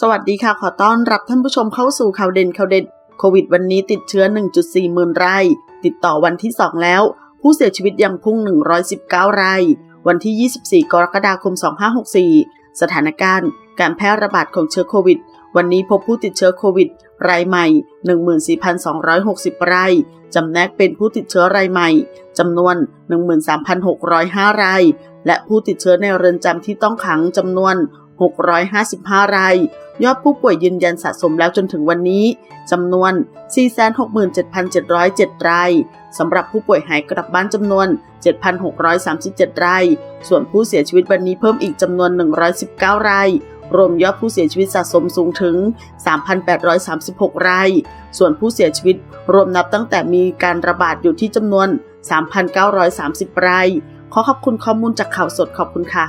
สวัสดีค่ะ ขอต้อนรับท่านผู้ชมเข้าสู่ข่าวเด่นข่าวเด็ดโควิดวันนี้ติดเชื้อ 1.4 หมื่นรายติดต่อวันที่ 2 แล้ว ผู้เสียชีวิตยังพุ่ง 119 ราย วันที่ 24 กรกฎาคม 2564 สถานการณ์ การแพร่ระบาดของเชื้อโควิด วันนี้พบผู้ติดเชื้อโควิด รายใหม่ 14,260 ราย จำแนกเป็นผู้ติดเชื้อรายใหม่จำนวน 13,605 ราย และผู้ติดเชื้อในเรือนจำที่ต้องขังจำนวน655 ราย ยอดผู้ป่วยยืนยันสะสมแล้วจนถึงวันนี้จำนวน 467,707 ราย สำหรับผู้ป่วยหายกลับบ้านจำนวน 7,637 ราย ส่วนผู้เสียชีวิตวันนี้เพิ่มอีกจำนวน 119 ราย รวมยอดผู้เสียชีวิตสะสมสูงถึง 3,836 ราย ส่วนผู้เสียชีวิตรวมนับตั้งแต่มีการระบาดอยู่ที่จำนวน 3,930 ราย ขอขอบคุณข้อมูลจากข่าวสดขอบคุณค่ะ